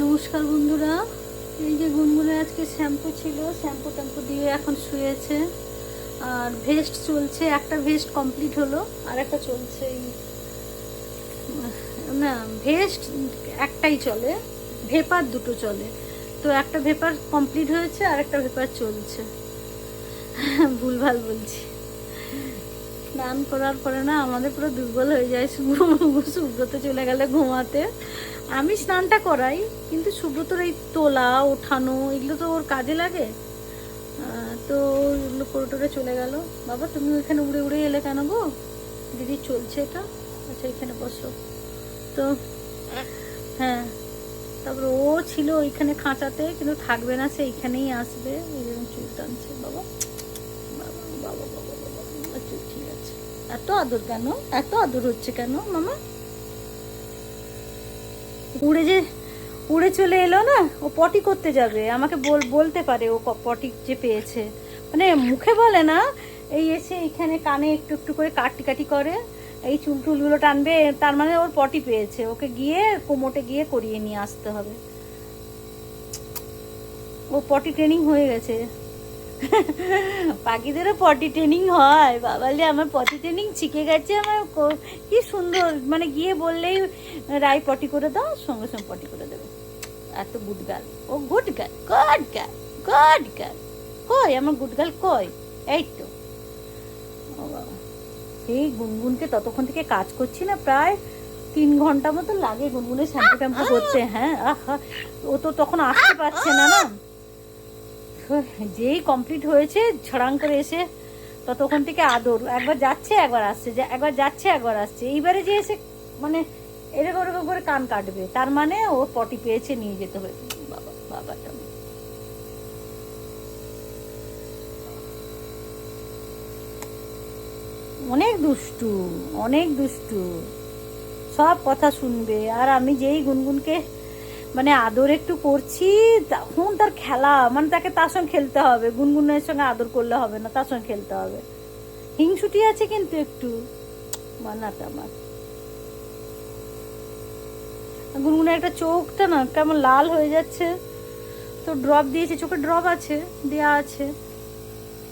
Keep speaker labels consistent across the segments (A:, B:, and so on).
A: নমস্কার বন্ধুরা। এই যে গুনগুনে আজকে শ্যাম্পু ছিল, শ্যাম্পু ট্যাম্পু দিয়ে এখন শুয়েছে। আর ভেস্ট চলছে, একটা ভেস্ট কমপ্লিট হলো, আর একটা চলছে না, ভেস্ট একটাই চলে, ভেপার দুটো চলে। তো একটা ভেপার কমপ্লিট হয়েছে, আর একটা ভেপার চলছে। ভুলভাল বলছি। স্নান করার পরে না, আমাদের পুরো দুর্বল হয়ে যায়, সুব্রত চলে গেলে ঘুমাতে। আমি স্নানটা করাই কিন্তু সুব্রতর এই তোলা ওঠানো এগুলো তো ওর কাজে লাগে তো ওগুলো করে টোরে চলে গেল বাবা তুমি ওইখানে উড়ে উড়ে এলে কেন গো দিদি চলছে এটা আচ্ছা এখানে বসো তো হ্যাঁ তারপর ও ছিল ওইখানে খাঁচাতে কিন্তু থাকবে না সে এইখানেই আসবে এই যেরকম চুল টানছে বাবা বাবা বাবা বাবা বাবা আচ্ছা ঠিক আছে এত আদর কেন এত আদর হচ্ছে কেন মামা উড়ে যে, উড়ে চলে এলো না? ও পটি করতে যাবে। আমাকে বল, বলতে পারে ও পটি যে পেয়েছে। মানে মুখে বলে না, এই এসে এখানে কানে একটু একটু করে কাটি কাটি করে। এই চুল টুলগুলো টানবে, তার মানে ওর পটি পেয়েছে। ওকে গিয়ে কোমোটে গিয়ে করিয়ে নিয়ে আসতে হবে। ও পটি ট্রেনিং হয়ে গেছে। পাখিদেরও পটি ট্রেনিং হয়। বাবালে আমার পটি ট্রেনিং শিখে গেছে আমার কি সুন্দর। মানে গিয়ে বললেই রাই পটি করে দাও, সঙ্গে সঙ্গে পটি করে দেবে। এত গার্ল ও good girl good girl good girl কই, আমার গুড গার্ল কই? এই তো। সেই গুনগুনকে ততক্ষণ থেকে কাজ করছি না, প্রায় তিন ঘণ্টা মতো লাগে গুনগুনে শ্যাম্পু ট্যাম্পু করতে। হ্যাঁ ও তো তখন আসতে পারছে না না। যেই কমপ্লিট হয়েছে, ছড়াং করে এসে ততক্ষণ থেকে আদর। একবার যাচ্ছে, একবার আসছে একবার যাচ্ছে, একবার আসছে। এইবারে যে এসে মানে এরকম ওরকম করে কান কাটবে, তার মানে ও পটি পেয়েছে, নিয়ে যেতে হবে। বাবা বাবাটা অনেক দুষ্টু অনেক দুষ্টু। সব কথা শুনবে। আর আমি যেই গুনগুনকে মানে আদর একটু করছি তখন তার খেলা মানে তাকে তার সঙ্গে খেলতে হবে। গুনগুনের সঙ্গে আদর করলে হবে না, তার সঙ্গে খেলতে হবে। হিংসুটি আছে কিন্তু একটু মানাটা আমার। গুনগুনের একটা চোখটা না কেমন লাল হয়ে যাচ্ছে। তো ড্রপ দিয়েছে, চোখে ড্রপ আছে, দেয়া আছে।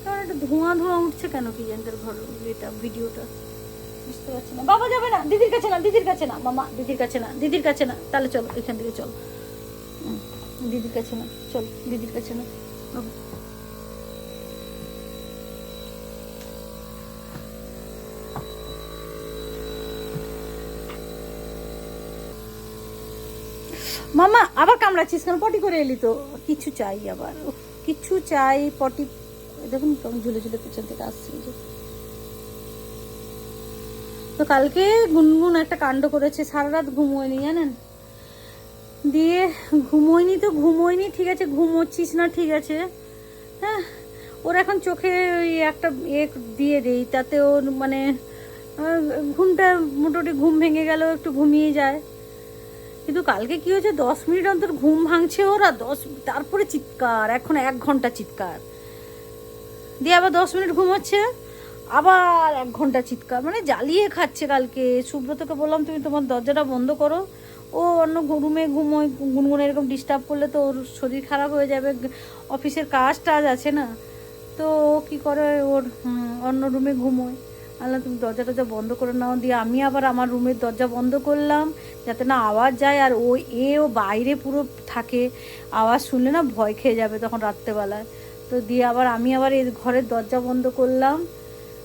A: কারণ একটা ধোঁয়া ধোঁয়া উঠছে কেন কি জানতে ঘর এটা ভিডিওটা বুঝতে পারছি না। বাবা যাবে না, দিদির কাছে না, দিদির কাছে না। মামা, দিদির কাছে না, দিদির কাছে না। তাহলে চলো, এখান থেকে চল। দিদির কাছে না দিদির কাছে না। বাবা। মামা, আবার কামড়াচ্ছিস কেন? পটি করে এলি তো। কিছু চাই আবার। কিছু চাই, পটি। দেখুন কেমন ঝুলে ঝুলে পেছন থেকে আসছে। তো কালকে গুনগুন একটা কাণ্ড করেছে সারা রাত ঘুমোয়নি, জানেন? দিয়ে ঘুমোয়নি তো ঘুমোয়নি, ঠিক আছে, ঘুমোচ্ছিস না, ঠিক আছে। হ্যাঁ ওর এখন চোখে ওই একটা এ দিয়ে দেই, তাতে ওর মানে ঘুমটা মোটামুটি ঘুম ভেঙে গেল একটু ঘুমিয়ে যায়। কিন্তু কালকে কি হয়েছে, দশ মিনিট অন্তর ঘুম ভাঙছে ওরা দশ, তারপরে চিৎকার, এখন এক ঘণ্টা চিৎকার। দিয়ে আবার দশ মিনিট ঘুমোচ্ছে। আবার এক ঘণ্টা চিৎকার মানে জ্বালিয়ে খাচ্ছে কালকে। সুব্রতকে বললাম, তুমি তোমার দরজাটা বন্ধ করো। ও অন্য রুমে ঘুমোয়, গুনগুনে এরকম ডিস্টার্ব করলে তো ওর শরীর খারাপ হয়ে যাবে। অফিসের কাজ টাজ আছে না? তো ও কী করে? ওর অন্য রুমে ঘুমোয়। আল্লাহ, তুমি দরজা টরজা বন্ধ করে নাও। দিয়ে আমি আবার আমার রুমের দরজা বন্ধ করলাম, যাতে না আওয়াজ যায়। আর ও, এ ও বাইরে পুরো থাকে, আওয়াজ শুনলে না ভয় খেয়ে যাবে তখন রাত্রেবেলায়। তো দিয়ে আবার আমি আবার এই ঘরের দরজা বন্ধ করলাম।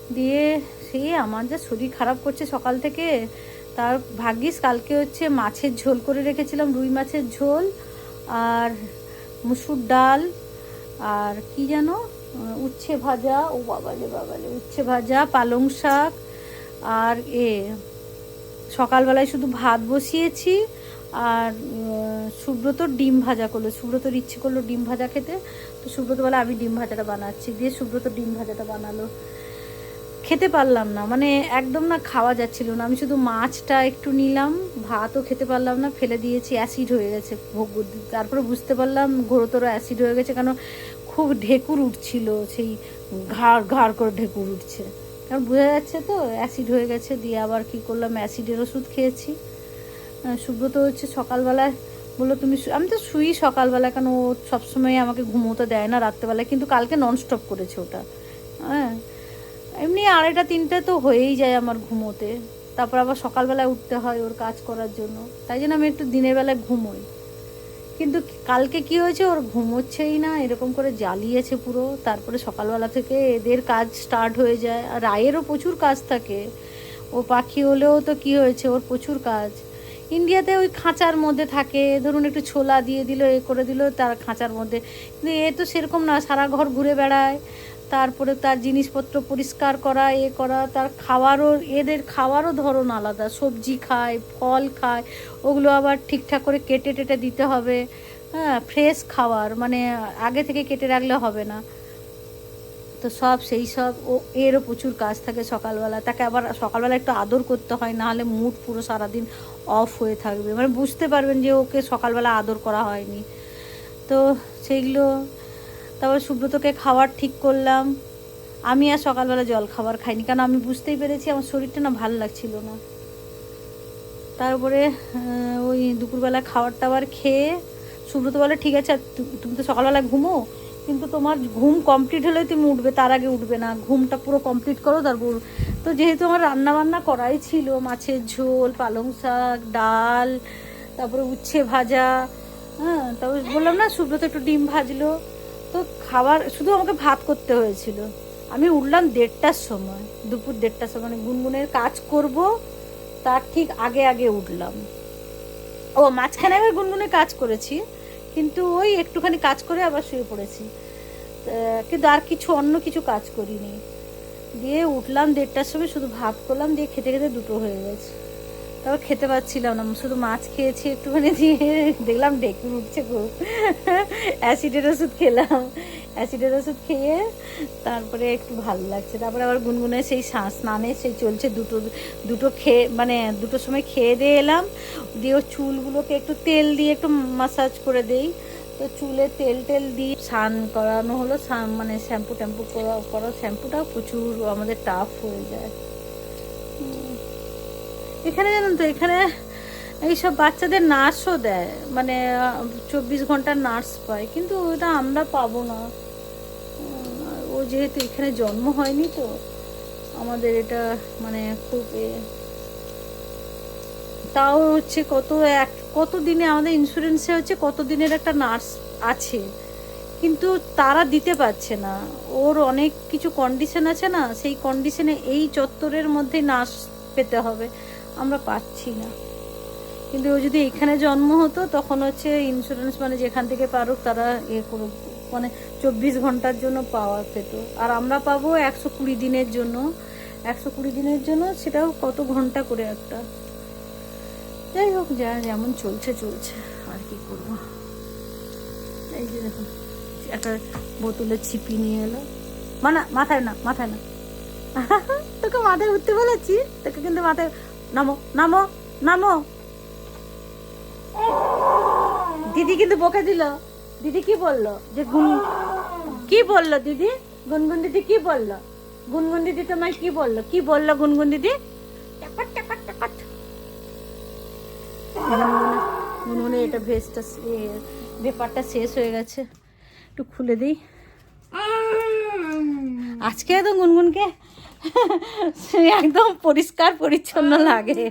A: দিয়ে সে আমার যা শরীর খারাপ করছে সকাল থেকে তার ভাগ্যিস কালকে হচ্ছে মাছের ঝোল করে রেখেছিলাম রুই মাছের ঝোল আর মুসুর ডাল আর কি যেন উচ্ছে ভাজা ও বাবালে বাবালে উচ্ছে ভাজা পালং শাক আর এ সকালবেলায় শুধু ভাত বসিয়েছি আর উম, সুব্রতর ডিম ভাজা করল সুব্রতর ইচ্ছে করল ডিম ভাজা খেতে তো সুব্রত বলে আমি ডিম ভাজাটা বানাচ্ছি দিয়ে সুব্রত ডিম ভাজাটা বানালো। খেতে পারলাম না মানে একদম না খাওয়া যাচ্ছিল না। আমি শুধু মাছটা একটু নিলাম, ভাতও খেতে পারলাম না, ফেলে দিয়েছি অ্যাসিড হয়ে গেছে ভোগ তারপরে বুঝতে পারলাম ঘোরতর অ্যাসিড হয়ে গেছে, কেন খুব ঢেকুর উঠছিল, সেই ঘাড় ঘাড় করে ঢেকুর উঠছে। কারণ বোঝা যাচ্ছে তো অ্যাসিড হয়ে গেছে, দিয়ে আবার কি করলাম, অ্যাসিডের ওষুধ খেয়েছি। সুব্রত হচ্ছে সকালবেলায় বলল, তুমি আমি তো শুই সকালবেলা কেন ও সবসময় আমাকে ঘুমোতে দেয় না রাত্রেবেলায়, কিন্তু কালকে ননস্টপ করেছে ওটা। হ্যাঁ এমনি আড়াইটা, তিনটে তো হয়েই যায় আমার ঘুমোতে। তারপর আবার সকালবেলায় উঠতে হয় ওর কাজ করার জন্য। তাই জন্য আমি একটু দিনের বেলায় ঘুমোই। কিন্তু কালকে কি হয়েছে, ওর ঘুমোচ্ছেই না, এরকম করে জ্বালিয়েছে পুরো। তারপরে সকালবেলা থেকে এদের কাজ স্টার্ট হয়ে যায়। আর রায়েরও প্রচুর কাজ থাকে। ও পাখি হলেও তো কি হয়েছে, ওর প্রচুর কাজ। ইন্ডিয়াতে ওই খাঁচার মধ্যে থাকে। ধরুন একটু ছোলা দিয়ে দিল, এ করে দিল, তার খাঁচার মধ্যে। কিন্তু এ তো সেরকম না, সারা ঘর ঘুরে বেড়ায়। তারপরে তার জিনিসপত্র পরিষ্কার করা, এ করা, তার খাওয়ারও, এদের খাওয়ারও ধরন আলাদা। সবজি খায়, ফল খায়, ওগুলো আবার ঠিকঠাক করে কেটে টেটে দিতে হবে। হ্যাঁ ফ্রেশ খাওয়ার মানে আগে থেকে কেটে রাখলে হবে না। তো সব সেই সব, ও, এরও প্রচুর কাজ থাকে সকালবেলা। তাকে আবার সকালবেলা একটু আদর করতে হয় না হলে মুড পুরো সারাদিন অফ হয়ে থাকবে। মানে বুঝতে পারবেন যে ওকে সকালবেলা আদর করা হয়নি। তো সেইগুলো তারপর সুব্রতকে খাবার ঠিক করলাম। আমি আর সকালবেলা জল খাবার খাইনি কারণ আমি বুঝতেই পেরেছি আমার শরীরটা না ভালো লাগছিল না। তারপরে ওই দুপুরবেলা খাবার টাবার খেয়ে সুব্রত বলে, ঠিক আছে তুমি তো সকালবেলা ঘুমো, কিন্তু তোমার ঘুম কমপ্লিট হলে তুমি উঠবে, তার আগে উঠবে না। ঘুমটা পুরো কমপ্লিট করো তারপর তো যেহেতু আমার রান্না বান্না করাই ছিল, মাছের ঝোল, পালং শাক, ডাল, তারপরে উচ্ছে ভাজা হ্যাঁ তারপর বললাম না, সুব্রত একটু ডিম ভাজলো। তো খাবার, শুধু আমাকে ভাত করতে হয়েছিল। আমি উঠলাম দেড়টার সময়, দুপুর দেড়টার সময় মানে গুনগুনের কাজ করব, তার ঠিক আগে আগে উঠলাম। ও, মাঝখানে আবার গুনগুনে কাজ করেছি, কিন্তু ওই একটুখানি কাজ করে আবার শুয়ে পড়েছি। কিন্তু আর কিছু, অন্য কিছু কাজ করিনি। দিয়ে উঠলাম দেড়টার সময়, শুধু ভাত করলাম, দিয়ে খেতে খেতে দুটো হয়ে গেছে। তারপর খেতে পাচ্ছিলাম না, শুধু মাছ খেয়েছি একটুখানি দিয়ে। দেখলাম ডেকে উঠছে খুব। অ্যাসিডের ওষুধ খেলাম। অ্যাসিডের ওষুধ খেয়ে তারপরে একটু ভালো লাগছে। তারপরে আবার গুনগুনে সেই স্না- স্নানে সেই চলছে দুটো দুটো খেয়ে মানে দুটোর সময় খেয়ে দিয়ে এলাম। দিয়ে চুলগুলোকে একটু তেল দিয়ে একটু মাসাজ করে দেই। তো চুলে তেল টেল দিয়ে স্নান করানো হলো। স্নান মানে শ্যাম্পু ট্যাম্পু করা করা শ্যাম্পুটাও প্রচুর আমাদের টাফ হয়ে যায়। এখানে জানেন তো, এখানে এইসব বাচ্চাদের নার্সও দেয়। মানে চব্বিশ ঘণ্টার নার্স পায়, কিন্তু ওটা আমরা পাবো না। ও যেহেতু এখানে জন্ম হয়নি তো, আমাদের এটা মানে খুব তাও হচ্ছে কত এক, কত দিনে আমাদের ইন্স্যুরেন্সে হচ্ছে কত দিনের একটা নার্স আছে। কিন্তু তারা দিতে পারছে না। ওর অনেক কিছু কন্ডিশন আছে না, সেই কন্ডিশনে এই চত্বরের মধ্যে নার্স পেতে হবে। আমরা পাচ্ছি না। কিন্তু ও যদি এখানে জন্ম হতো, তখন হচ্ছে ইন্স্যুরেন্স মানে যেখান থেকে পারুক তারা এ করে মানে চব্বিশ ঘণ্টার জন্য পাওয়া পেত আর আমরা পাবো একশো কুড়ি দিনের জন্য। একশো কুড়ি দিনের জন্য সেটাও কত ঘণ্টা করে একটা। যাই হোক, যা যেমন চলছে চলছে। আর কি করব? এই যে দেখুন, একটা বোতলের ছিপি নিয়ে এলো। মানা, মাথায় না মাথায় না। তোকে মাথায় উঠতে বলেছি, তোকে কিন্তু মাথায় নামো নামো নামো। দিদি কিন্তু বকে দিল। দিদি কি বলল? যে গুন কি বলল দিদি? গুনগুন দিদি কি বলল? গুনগুন দিদি তোমায় কি বলল? কি বলল গুনগুন দিদি? গুনগুনে এটা ভেজটা ব্যাপারটা শেষ হয়ে গেছে। একটু খুলে দিই। আজকে তো গুনগুনকে একদম পরিষ্কার পরিচ্ছন্ন লাগে।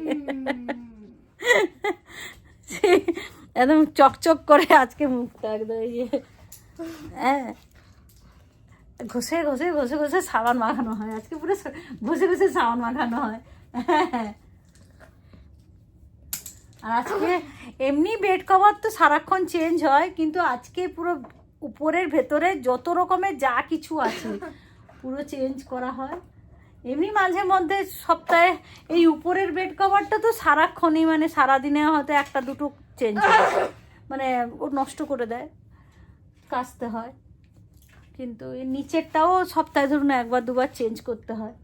A: একদম চকচক করে আজকে মুখটা একদম এই যে হ্যাঁ। ঘষে ঘষে ঘষে ঘষে সাবান মাখানো হয়। আজকে পুরো ঘষে ঘষে সাবান মাখানো হ্যাঁ। আর আজকে এমনি বেড কভার তো সারাক্ষণ চেঞ্জ হয় কিন্তু আজকে পুরো উপরের ভেতরে যত রকমের যা কিছু আছে পুরো চেঞ্জ করা হয়। এমনি মাঝে মধ্যে সপ্তাহে এই উপরের বেড কভারটা তো সারাক্ষণই মানে সারাদিনে হয়তো একটা দুটো চেঞ্জ হয়। মানে ও নষ্ট করে দেয়, কাচতে হয়। কিন্তু এই নিচেরটাও সপ্তাহে ধরুন একবার দুবার চেঞ্জ করতে হয়।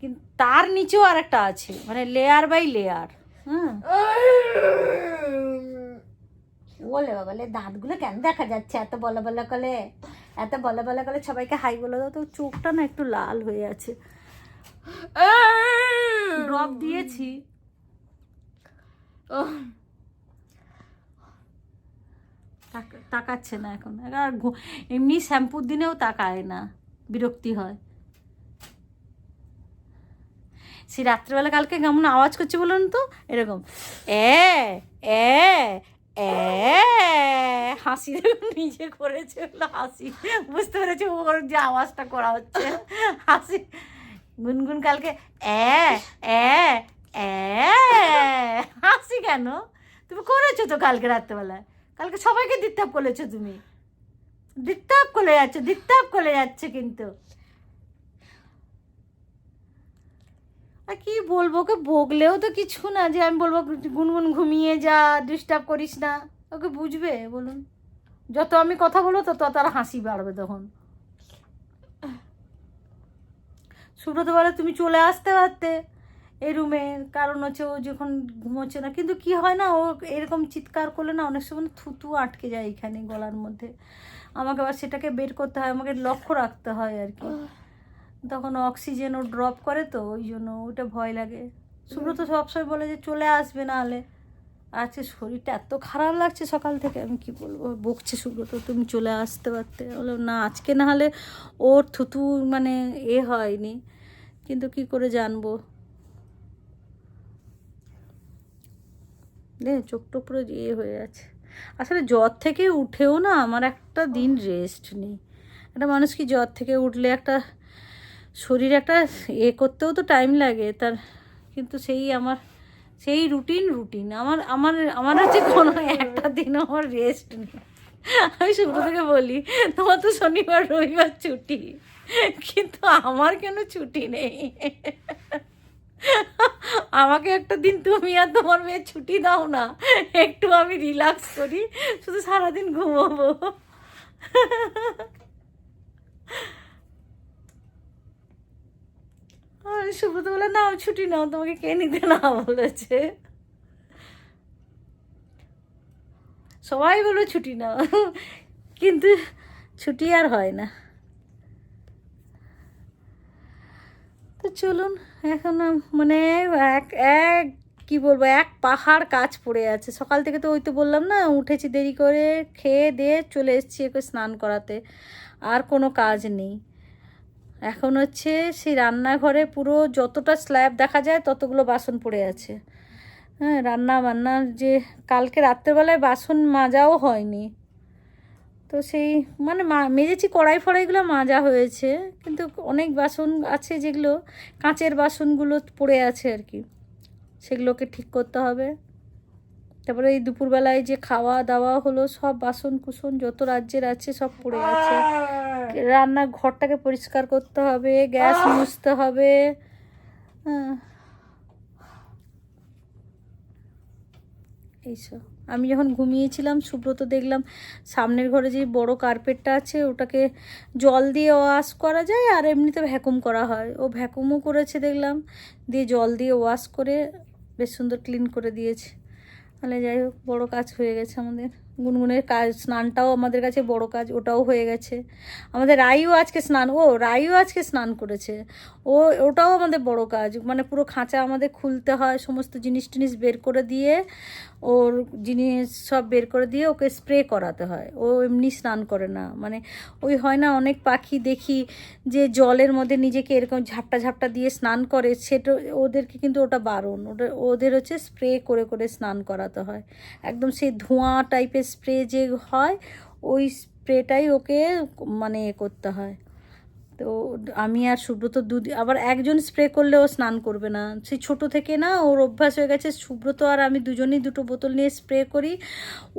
A: কিন্তু তার নিচেও আর একটা আছে মানে লেয়ার বাই লেয়ার হুম। বলে বাবা দাঁতগুলো কেন দেখা যাচ্ছে এত বলা বলা করে এত বলা বলা করে সবাইকে হাই বলে দাও, তো চোখটা না একটু লাল হয়ে আছে। ড্রপ দিয়েছি। তাক- তাকাচ্ছে না এখন। আর এমনি শ্যাম্পুর দিনেও তাকায় না বিরক্তি হয়। সে রাত্রেবেলা কালকে কেমন আওয়াজ করছে বলুন তো? এরকম এ এ এ হাসি নিজে করেছে হাসি। বুঝতে পেরেছি ওর যে আওয়াজটা করা হচ্ছে। হাসি গুনগুন কালকে এ এ এ হাসি কেন? তুমি করেছ তো কালকে রাত্রেবেলায়। কালকে সবাইকে দিত্তাপ করেছ তুমি। দিত্তাপ করে যাচ্ছে, দিত্তাপ করে যাচ্ছে কিন্তু। আর কি বলব, ওকে বকলেও তো কিছু না যে আমি বলব, গুনগুন ঘুমিয়ে যা ডিস্টার্ব করিস না। ওকে বুঝবে, বলুন। যত আমি কথা বলব, তত তার হাসি বাড়বে তখন। সুব্রত বলে তুমি চলে আসতে পারতে এই রুমে। কারণ হচ্ছে ও যখন ঘুমোচ্ছে না, কিন্তু কি হয় না, ও এরকম চিৎকার করলে না অনেক সময় থুতু আটকে যায় এখানে গলার মধ্যে। আমাকে আবার সেটাকে বের করতে হয়, আমাকে লক্ষ্য রাখতে হয় আর কি। তখন অক্সিজেন ও ড্রপ করে তো, ওই জন্য ওটা ভয় লাগে। সুব্রত সবসময় বলে যে, চলে আসবে না হলে আজকে শরীরটা এত খারাপ লাগছে সকাল থেকে, আমি কি বলব? বকছে সুব্রত, তুমি চলে আসতে পারতে। বললাম, না, আজকে না হলে ওর থুতু মানে এ হয়নি। কিন্তু কি করে জানব? দে চোখটা পুরো ইয়ে হয়ে আছে আসলে জ্বর থেকে উঠেও না আমার একটা দিন রেস্ট নেই। একটা মানুষ কি জ্বর থেকে উঠলে একটা শরীর একটা এ করতেও তো টাইম লাগে, তার কিন্তু সেই আমার, সেই রুটিন রুটিন আমার আমার আমার হচ্ছে কোনো, একটা দিনও আমার রেস্ট নেই। আমি শুরু থেকে বলি, তোমার তো শনিবার, রবিবার ছুটি। কিন্তু আমার কেন ছুটি নেই? আমাকে একটা দিন তুমি আর তোমার মেয়ে ছুটি দাও না। একটু আমি রিল্যাক্স করি, শুধু সারাদিন ঘুমাবো। সুব্রত বলে নাও ছুটি নাও, তোমাকে কে নিতে না বলেছে? সবাই বলে ছুটি নাও, কিন্তু ছুটি আর হয় না। তো চলুন, এখন মানে এক এক, কি বলব, এক পাহাড় কাজ পড়ে আছে। সকাল থেকে তো ওই তো বললাম না, উঠেছি দেরি করে, খেয়ে দিয়ে চলে এসেছি একে স্নান করাতে। আর কোনো কাজ নেই। এখন হচ্ছে সেই রান্নাঘরে পুরো যতটা স্ল্যাব দেখা যায়, ততগুলো বাসন পড়ে আছে। হ্যাঁ রান্না বান্নার যে, কালকে রাত্রেবেলায় বাসন মাজাও হয়নি। তো সেই মানে মা মেজেছি কড়াই ফড়াইগুলো মাজা হয়েছে কিন্তু অনেক বাসন আছে যেগুলো কাঁচের বাসনগুলো পড়ে আছে আর কি। সেগুলোকে ঠিক করতে হবে। তারপরে এই দুপুরবেলায় যে খাওয়া দাওয়া হলো সব বাসন কুসন যত রাজ্যের আছে সব পড়ে আছে। রান্নার ঘরটাকে পরিষ্কার করতে হবে গ্যাস মুছতে হবে। এইসব আমি যখন ঘুমিয়েছিলাম, সুব্রত দেখলাম সামনের ঘরে যে বড় কার্পেটটা আছে, ওটাকে জল দিয়ে ওয়াশ করা যায় আর এমনিতে ভ্যাকুম করা হয়। ও ভ্যাকুমও করেছে দেখলাম, দিয়ে জল দিয়ে ওয়াশ করে বেশ সুন্দর ক্লিন করে দিয়েছে। তাহলে যাই হোক, বড়ো কাজ হয়ে গেছে আমাদের। গুনগুনের কাজ, স্নানটাও আমাদের কাছে বড় কাজ, ওটাও হয়ে গেছে। আমাদের রাইও আজকে স্নান, ও রাইও আজকে স্নান করেছে। ও, ওটাও আমাদের বড় কাজ। মানে পুরো খাঁচা আমাদের খুলতে হয়, সমস্ত জিনিস টিনিস বের করে দিয়ে, ওর জিনিস সব বের করে দিয়ে ওকে স্প্রে করাতে হয়। ও এমনি স্নান করে না। মানে ওই হয় না, অনেক পাখি দেখি যে জলের মধ্যে নিজেকে এরকম ঝাপটা ঝাপটা দিয়ে স্নান করে, সেটা ওদেরকে কিন্তু ওটা বারণ। ওটা ওদের হচ্ছে স্প্রে করে করে স্নান করাতে হয়। একদম সেই ধোঁয়া টাইপের স্প্রে যে হয়, ওই স্প্রেটাই ওকে মানে করতে হয়। তো আমি আর সুব্রত দুধ আবার একজন স্প্রে করলে ও স্নান করবে না। সেই ছোট থেকে না ওর অভ্যাস হয়ে গেছে, সুব্রত আর আমি দুজনেই দুটো বোতল নিয়ে স্প্রে করি।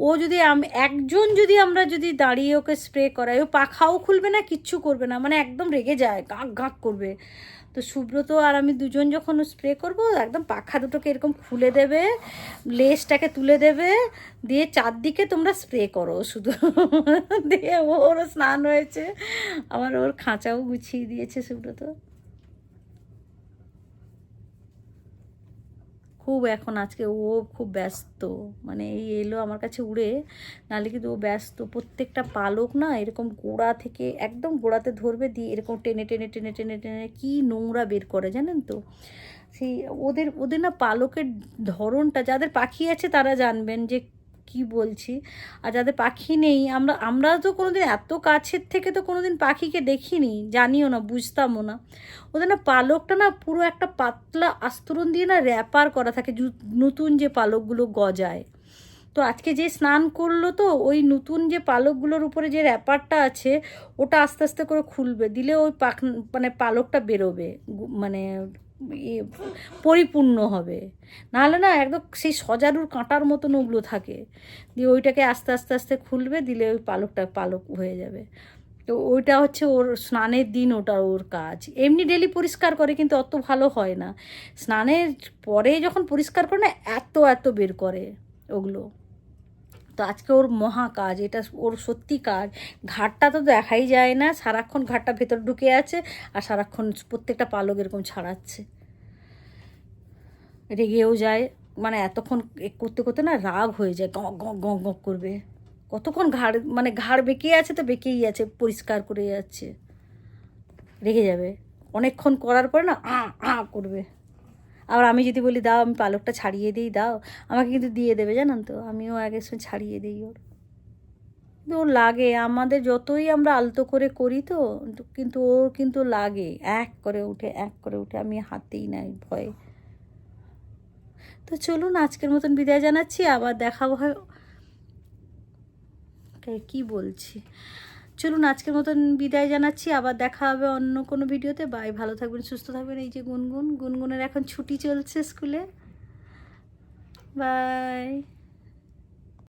A: ও যদি আমি, একজন যদি আমরা যদি দাঁড়িয়ে ওকে স্প্রে করাই, ও পাখাও খুলবে না, কিচ্ছু করবে না মানে একদম রেগে যায়, গাক গাক করবে। তো সুব্রত আর আমি দুজন যখন স্প্রে করব, একদম পাখা দুটোকে এরকম খুলে দেবে লেসটাকে তুলে দেবে, দিয়ে চারদিকে তোমরা স্প্রে করো। শুধু দিয়ে ওরও স্নান হয়েছে, আবার ওর খাঁচাও গুছিয়ে দিয়েছে সুব্রত। খুব এখন আজকে ও খুব ব্যস্ত। মানে এই এলো আমার কাছে উড়ে, নাহলে কিন্তু ও ব্যস্ত। প্রত্যেকটা পালক না এরকম গোড়া থেকে একদম গোড়াতে ধরবে দিয়ে এরকম টেনে টেনে টেনে টেনে টেনে কী নোংরা বের করে জানেন তো? সেই ওদের ওদের না পালকের ধরনটা, যাদের পাখি আছে তারা জানবেন যে কি বলছি? আর যাদের পাখি নেই, আমরা আমরা তো কোনোদিন এত কাছের থেকে তো কোনোদিন পাখিকে দেখিনি, জানিও না, বুঝতামও না। ওদের না পালকটা না পুরো একটা পাতলা আস্তরণ দিয়ে না র্যাপার করা থাকে নতুন যে পালকগুলো গজায়। তো আজকে যে স্নান করল তো, ওই নতুন যে পালকগুলোর উপরে যে র্যাপারটা আছে, ওটা আস্তে আস্তে করে খুলবে, দিলে ওই পাখ মানে পালকটা বেরোবে মানে পরিপূর্ণ হবে। নাহলে না একদম সেই সজারুর কাঁটার মতন ওগুলো থাকে। দিয়ে ওইটাকে আস্তে আস্তে আস্তে খুলবে, দিলে ওই পালকটা পালক হয়ে যাবে। তো ওইটা হচ্ছে ওর স্নানের দিন, ওটা ওর কাজ। এমনি ডেলি পরিষ্কার করে কিন্তু অত ভালো হয় না। স্নানের পরে যখন পরিষ্কার করে না, এত এত বের করে ওগুলো। তো আজকে ওর মহা কাজ, এটা ওর সত্যি কাজ। ঘাটটা তো দেখাই যায় না, সারাক্ষণ ঘাটটা ভেতর ঢুকে আছে আর সারাক্ষণ প্রত্যেকটা পালক এরকম ছাড়াচ্ছে। রেগেও যায় মানে এতক্ষণ করতে করতে না রাগ হয়ে যায়, গ গ গ করবে। কতক্ষণ ঘাড় মানে ঘাড় বেঁকে আছে তো বেঁকেই আছে, পরিষ্কার করে যাচ্ছে। রেগে যাবে। অনেকক্ষণ করার পরে না আ আ করবে। আবার আমি যদি বলি, দাও, আমি পালকটা ছাড়িয়ে দিই, দাও। আমাকে কিন্তু দিয়ে দেবে, জানেন তো? আমিও আগের সময় ছাড়িয়ে দিই ওর। কিন্তু ওর লাগে, আমাদের যতই আমরা আলতো করে করি তো, কিন্তু ওর কিন্তু লাগে। এক করে উঠে, এক করে উঠে, আমি হাতেই নাই ভয়ে। তো চলুন, আজকের মতন বিদায় জানাচ্ছি, আবার দেখাবো হয় কি বলছি? চলুন আজকের মতন বিদায় জানাচ্ছি। আবার দেখা হবে অন্য কোনো ভিডিওতে। বাই, ভালো থাকবেন, সুস্থ থাকবেন। এই যে গুনগুন, গুনগুনের এখন ছুটি চলছে স্কুলে। বাই।